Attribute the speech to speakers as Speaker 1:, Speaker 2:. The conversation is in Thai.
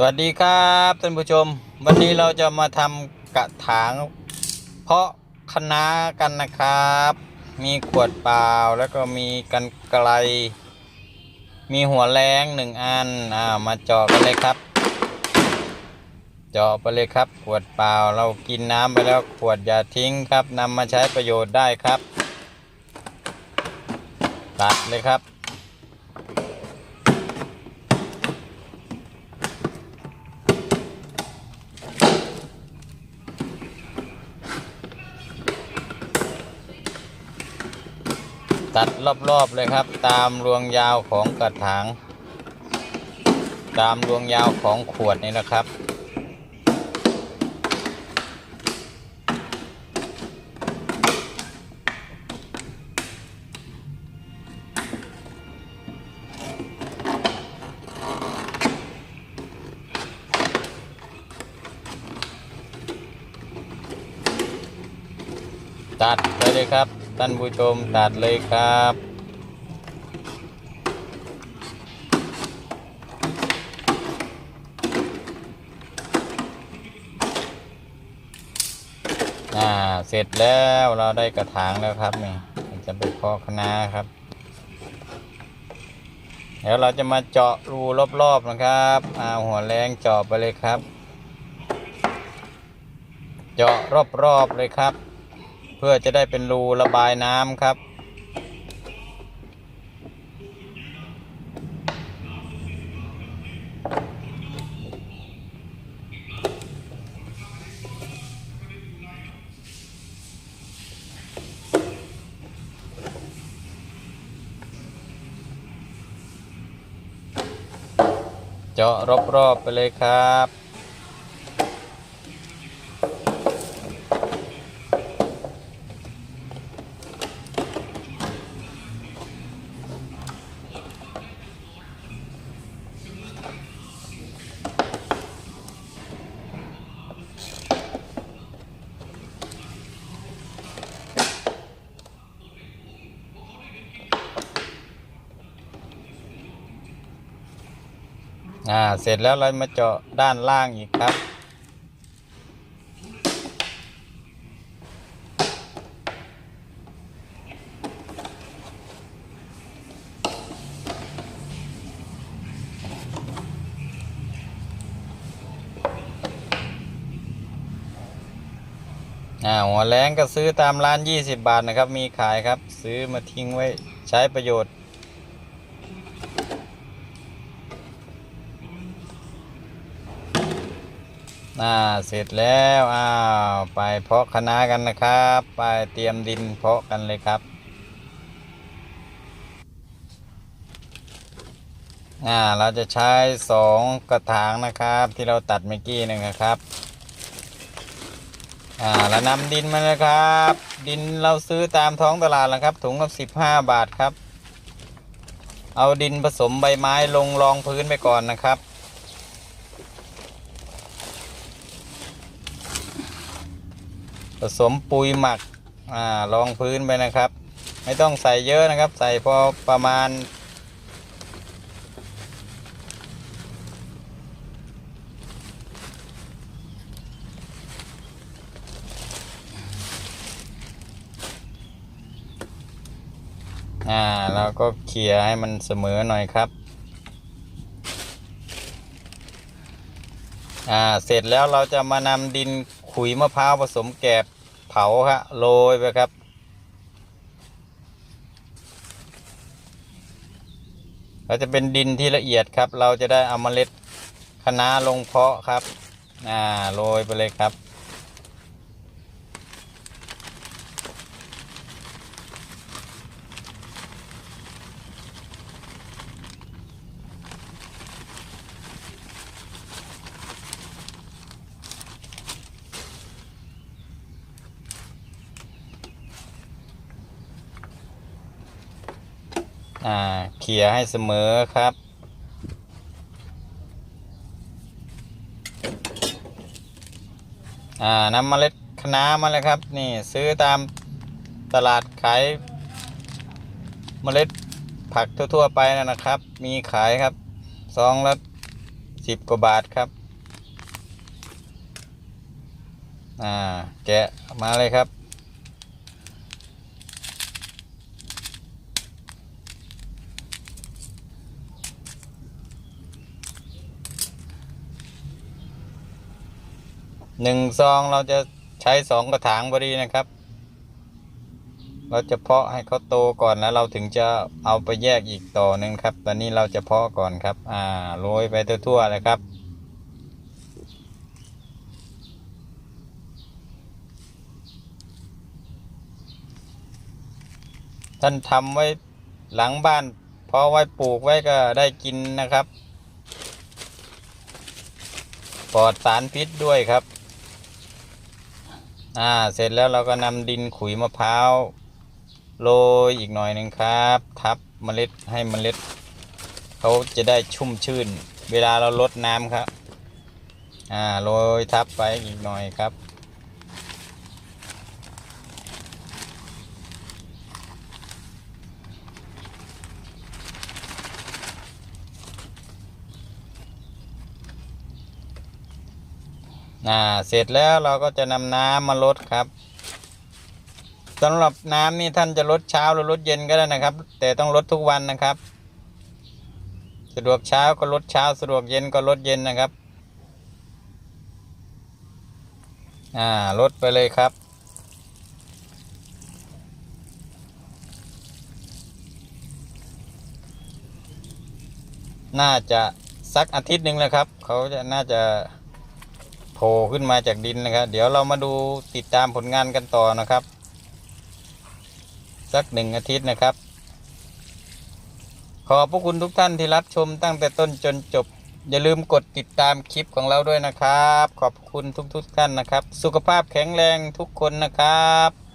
Speaker 1: สวัสดีครับท่านผู้ชม วันนี้เราจะมาทำกระถาง เพาะคะน้ากันนะครับ มีขวดเปล่าแล้วก็มีกันไกล มีหัวแรงหนึ่งอันอ่ามาเจาะกันเลยครับ เจาะไปเลยครับ ขวดเปล่าเรากินน้ำไปแล้วขวดอย่าทิ้งครับนำมาใช้ประโยชน์ได้ครับ ตัดเลยครับ ตัดรอบๆเลยครับ ตามรวงยาวของกระถาง ตามรวงยาวของขวดนี่นะครับ ตัดไปเลยครับ ท่านผู้ชมตัดเลยครับ อ่า เสร็จแล้วเราได้กระถางแล้วครับนี่จะไปพาะคะน้าครับ เดี๋ยวเราจะมาเจาะรูรอบๆนะครับเอาหัวแรงเจาะไปเลยครับ เจาะรอบๆเลยครับ เพื่อจะได้เป็นรูระบายน้ำครับ เจาะรอบๆไปเลยครับ อ่าเสร็จแล้วเรามาเจาะด้านล่างอีกครับ อ่าหัวแรงก็ซื้อตามร้าน 20 บาทนะครับ มีขายครับ ซื้อมาทิ้งไว้ใช้ประโยชน์ อ่าเสร็จแล้วอ้าวไปเพาะคะน้ากันนะครับ ไปเตรียมดินเพาะกันเลยครับอ่าเราจะใช้สองกระถางนะครับ ที่เราตัดเมื่อกี้นึงนะครับอ่าแล้วนำดินมาเลยครับ ดินเราซื้อตามท้องตลาดแล้วครับ ถุงละสิบห้าบาทครับ เอาดินผสมใบไม้ลงรองพื้นไปก่อนนะครับ ผสมปุ๋ยหมักอ่ารองพื้นไปนะครับ ไม่ต้องใส่เยอะนะครับ ใส่พอประมาณ อ่าเราก็เขี่ยให้มันเสมอหน่อยครับ อ่าเสร็จแล้วเราจะมานำดิน ขุยมะพร้าวผสมแกบเผาครับโรยไปครับ เราจะเป็นดินที่ละเอียดครับ เราจะได้เอาเมล็ดคะน้าลงเพาะครับ อ่าโรยไปเลยครับ อ่าเขี่ยให้เสมอครับ อ่านำเมล็ดคะน้ามาเลยครับ นี่ซื้อตามตลาดขายเมล็ดผักทั่ว ๆ ไปนะนะครับ มีขายครับซองละสิบกว่าบาทครับ อ่า แกะมาเลยครับ หนึ่งซองเราจะใช้สองกระถางพอดีนะครับ เราจะเพาะให้เขาโตก่อนแล้วเราถึงจะเอาไปแยกอีกต่อหนึ่งครับ ตอนนี้เราจะเพาะก่อนครับ อ่าโรยไปทั่วๆเลยครับท่านทำไว้หลังบ้านเพอไว้ปลูกไว้ก็ได้กินนะครับ ปลอดสารพิษด้วยครับ อ่า เสร็จแล้วเราก็นำดินขุยมะพร้าวโรยอีกหน่อยหนึ่งครับ ทับเมล็ดให้เมล็ดเขาจะได้ชุ่มชื่น เวลาเราลดน้ำครับ อ่าโรยทับไปอีกหน่อยครับ อ่าเสร็จแล้วเราก็จะนำน้ำมาลดครับสำหรับน้ำนี่ท่านจะลดเช้าหรือลดเย็นก็ได้นะครับ แต่ต้องลดทุกวันนะครับ สะดวกเช้าก็ลดเช้า สะดวกเย็นก็ลดเย็นนะครับอ่าลดไปเลยครับน่าจะสักอาทิตย์หนึ่งแล้วครับ เขาจะน่าจะ โผล่ขึ้นมาจากดินนะครับ เดี๋ยวเรามาดูติดตามผลงานกันต่อนะครับ สักหนึ่งอาทิตย์นะครับ ขอบพระคุณทุกท่านที่รับชมตั้งแต่ต้นจนจบ อย่าลืมกดติดตามคลิปของเราด้วยนะครับ ขอบคุณทุกๆท่านนะครับ สุขภาพแข็งแรงทุกคนนะครับ